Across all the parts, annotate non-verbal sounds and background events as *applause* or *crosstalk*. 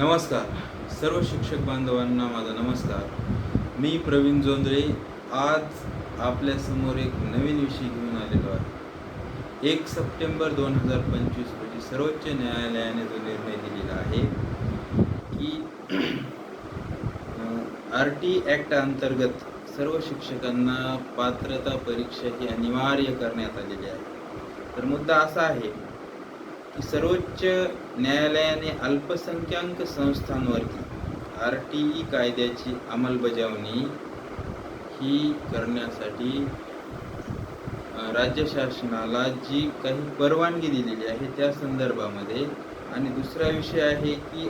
नमस्कार. सर्व शिक्षक बांधवांना माझा नमस्कार. मी प्रवीण जोंधळे आज आपल्यासमोर एक नवीन विषय घेऊन आलेलो आहे. एक सप्टेंबर दोन हजार पंचवीस रोजी सर्वोच्च न्यायालयाने जो निर्णय दिलेला आहे की आर टी ॲक्ट अंतर्गत सर्व शिक्षकांना पात्रता परीक्षा ही अनिवार्य करण्यात आलेली आहे. तर मुद्दा असा आहे की सर्वोच्च न्यायालयाने अल्पसंख्याक संस्थांवरती आर टी ई कायद्याची अंमलबजावणी ही करण्यासाठी राज्य शासनाला जी काही परवानगी दिलेली आहे त्या संदर्भामध्ये. आणि दुसरा विषय आहे की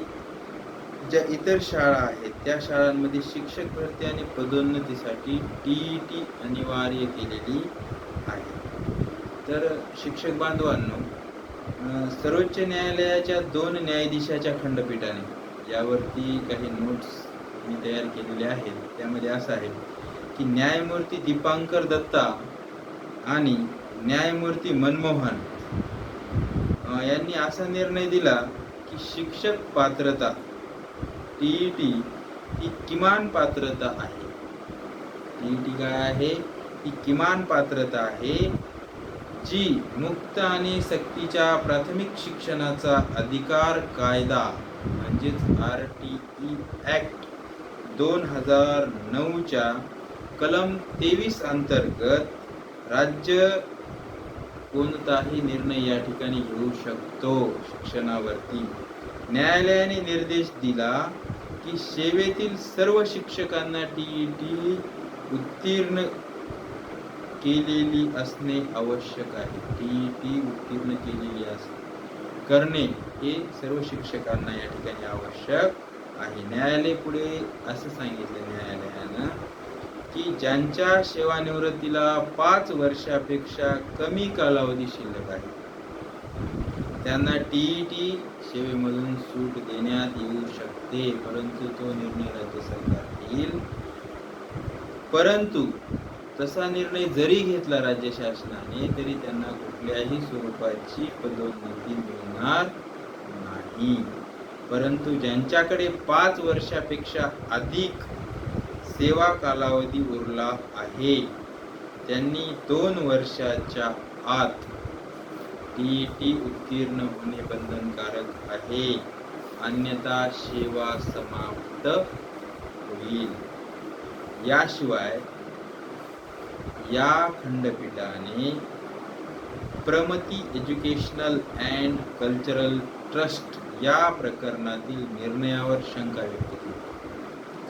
ज्या इतर शाळा आहेत त्या शाळांमध्ये शिक्षक भरती आणि पदोन्नतीसाठी टी ई टी अनिवार्य केलेली आहे. तर शिक्षक बांधवांनो सर्वोच्च न्यायालयाच्या दोन न्यायाधीशाच्या खंडपीठाने यावरती काही नोट्स मी तयार केलेले आहेत. त्यामध्ये असं आहे की न्यायमूर्ती दीपांकर दत्ता आणि न्यायमूर्ती मनमोहन यांनी असा निर्णय दिला की शिक्षक पात्रता टी ई टी ही किमान पात्रता आहे. टी ई टी काय आहे? ही किमान पात्रता आहे. जी मुक्त आणि सक्तीच्या प्राथमिक शिक्षणाचा अधिकार कायदा म्हणजेच आर टी ई ॲक्ट दोन हजार नऊच्या कलम तेवीस अंतर्गत राज्य कोणताही निर्णय या ठिकाणी घेऊ शकतो. शिक्षणावरती न्यायालयाने निर्देश दिला की सेवेतील सर्व शिक्षकांना टी ई टी उत्तीर्ण केलेली असणे आवश्यक आहे. टी ई टी उत्तीर्ण केलेली अस करणे हे सर्व शिक्षकांना या ठिकाणी आवश्यक आहे. न्यायालय पुढे असं सांगितलं न्यायालयानं की ज्यांच्या सेवानिवृत्तीला पाच वर्षापेक्षा कमी कालावधी शिल्लक आहे त्यांना टी ई टी सेवेमधून सूट देण्यात येऊ शकते परंतु तो निर्णय राज्य सरकार घेईल परंतु तसा निर्णय जरी घेतला राज्य शासनाने तरी त्यांना कुठल्याही स्वरूपाची पदोन्नती मिळणार नाही. परंतु ज्यांच्याकडे पाच वर्षापेक्षा अधिक सेवा कालावधी उरला आहे त्यांनी दोन वर्षाच्या आत टी टी उत्तीर्ण होणे बंधनकारक आहे. अन्यथा सेवा समाप्त होईल. याशिवाय या खंडपीठाने Pramati educational and cultural trust या प्रकरणातील निर्णयावर शंका व्यक्त केली.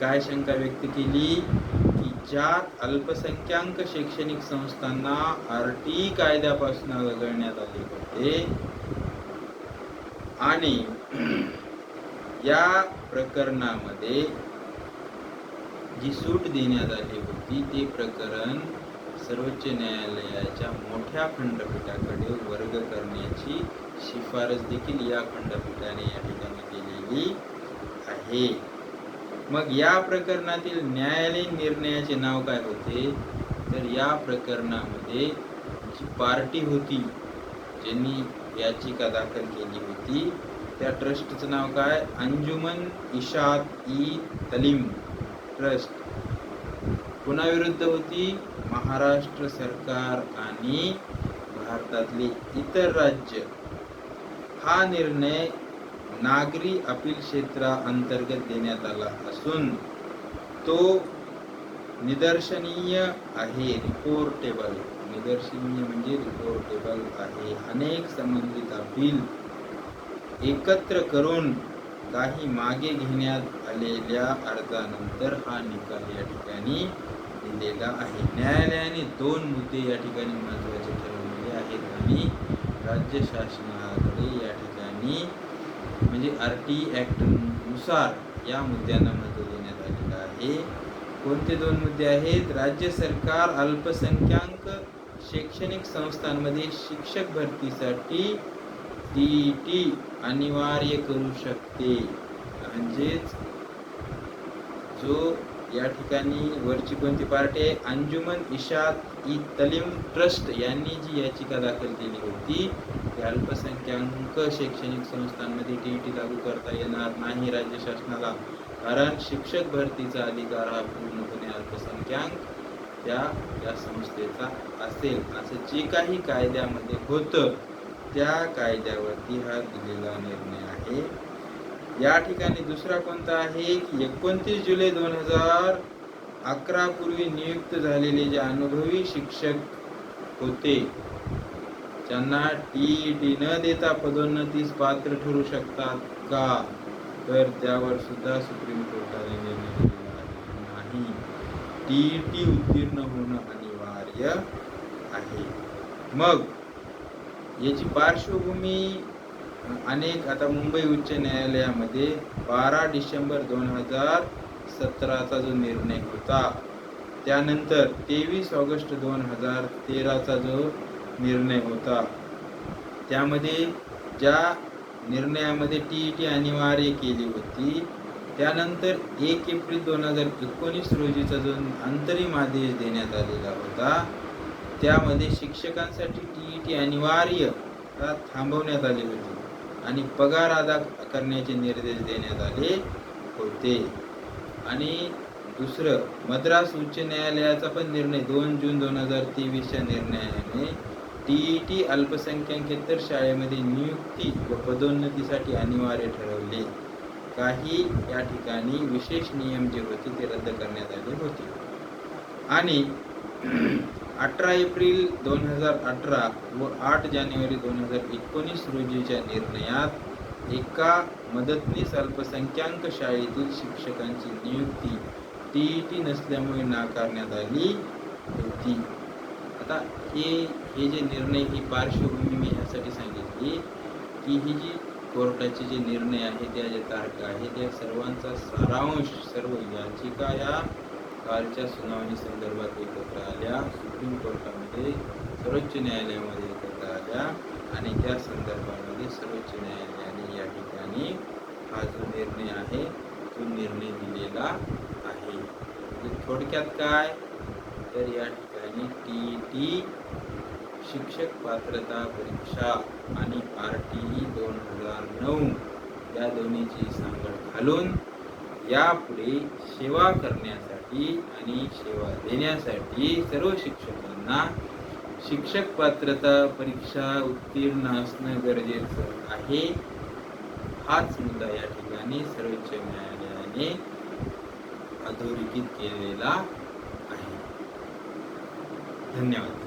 काय शंका व्यक्त केली? की ज्यात अल्पसंख्याक शैक्षणिक संस्थांना आर टी कायद्यापासून वगळण्यात आले होते आणि *clears throat* या प्रकरणामध्ये जी सूट देण्यात आली होती ते प्रकरण सर्वोच्च न्यायालयाच्या मोठ्या खंडपीठाकडे वर्ग करण्याची शिफारस देखील या खंडपीठाने या ठिकाणी केलेली आहे. मग या प्रकरणातील न्यायालयीन निर्णयाचे नाव काय होते? तर या प्रकरणामध्ये जी पार्टी होती ज्यांनी याचिका दाखल केली होती त्या ट्रस्टचं नाव काय? अंजुमन इशात ई तलीम ट्रस्ट. कोणाविरुद्ध होती? महाराष्ट्र सरकार आणि भारतातली इतर राज्य. हा निर्णय नागरी अपील क्षेत्रा अंतर्गत देण्यात आला असून तो निदर्शनीय आहे रिपोर्टेबल निदर्शनीय म्हणजे रिपोर्टेबल आहे. अनेक संबंधित अपील एकत्र करून काही मागे घेण्यात आलेल्या अर्जानंतर हा निकाल या ठिकाणी दिलेला आहे. न्यायालयाने दोन मुद्दे या ठिकाणी महत्त्वाचे ठरवलेले आहेत आणि राज्य शासनाकडे या ठिकाणी म्हणजे आर टी ॲक्टनुसार या मुद्द्यांना महत्त्व देण्यात आलेलं आहे. कोणते दोन मुद्दे आहेत? राज्य सरकार अल्पसंख्याक शैक्षणिक संस्थांमध्ये शिक्षक भरतीसाठी टी टी अनिवार्य करू शकते. म्हणजेच जो या ठिकाणी वरची कोणती पार्टी आहे? अंजुमन इशात इ तलीम ट्रस्ट यांनी जी याचिका दाखल केली होती की अल्पसंख्याक शैक्षणिक संस्थांमध्ये टी टी लागू करता येणार नाही राज्य शासनाला कारण शिक्षक भरतीचा अधिकार हा पूर्णपणे अल्पसंख्याक त्या या संस्थेचा असेल. असं जे काही कायद्यामध्ये होतं त्या कायद्यावरती हा दिलेला निर्णय आहे. या ठिकाणी दुसरा कोणता आहे? की एकोणतीस जुलै दोन हजार अकरा पूर्वी नियुक्त झालेले जे अनुभवी शिक्षक होते त्यांना टीईटी न देता पदोन्नतीस पात्र ठरू शकतात का? तर त्यावर सुद्धा सुप्रीम कोर्टाने निर्णय दिलेला आहे. टी उत्तीर्ण होणं अनिवार्य आहे. मग याची पार्श्वभूमी अनेक आता मुंबई उच्च न्यायालयामध्ये बारा डिसेंबर दोन हजार सतराचा जो निर्णय होता त्यानंतर तेवीस ऑगस्ट दोन हजार तेराचा जो निर्णय होता त्यामध्ये ज्या निर्णयामध्ये टी टी अनिवार्य केली होती त्यानंतर एक एप्रिल दोन हजार एकोणीस रोजीचा जो अंतरिम आदेश देण्यात आलेला होता त्यामध्ये शिक्षकांसाठी टी टी अनिवार्य थांबवण्यात आली होती. आणि पगार अदा करण्याचे निर्देश देण्यात आले होते. आणि दुसरं मद्रास उच्च न्यायालयाचा पण निर्णय दोन जून दोन हजार तेवीसच्या निर्णयाने टी टी अल्पसंख्याकेतर शाळेमध्ये नियुक्ती व पदोन्नतीसाठी अनिवार्य ठरवले. काही या ठिकाणी विशेष नियम जे होते ते रद्द करण्यात आले होते. आणि अठरा एप्रिल दोन हजार अठरा व आठ जानेवारी दोन हजार एकोणीस रोजीच्या निर्णयात एका मदतनीस अल्पसंख्याक शाळेतील शिक्षकांची नियुक्ती टी टी नसल्यामुळे नाकारण्यात आली होती. आता हे हे जे निर्णय ही पार्श्वभूमी मी ह्यासाठी सांगितली की ही जी कोर्टाचे जे निर्णय आहे त्या ज्या तारखा आहे त्या सर्वांचा सारांश सर्व याचिका या कालच्या सुनावणी संदर्भात एकत्र आल्या. सुप्रीम कोर्टामध्ये सर्वोच्च न्यायालयामध्ये एकत्र आल्या आणि त्या संदर्भामध्ये सर्वोच्च न्यायालयाने या ठिकाणी हा जो निर्णय आहे तो निर्णय दिलेला आहे. म्हणजे थोडक्यात काय? तर या ठिकाणी टी टी शिक्षक पात्रता परीक्षा आणि आर टी ई दोन हजार नऊ या दोन्हीची सांगड घालून यापुढे सेवा करण्यासाठी आणि सेवा देण्यासाठी सर्व शिक्षकांना शिक्षक पात्रता परीक्षा उत्तीर्ण असणं गरजेचं आहे. हाच मुद्दा या ठिकाणी सर्वोच्च न्यायालयाने अधोरेखित केलेला आहे. धन्यवाद.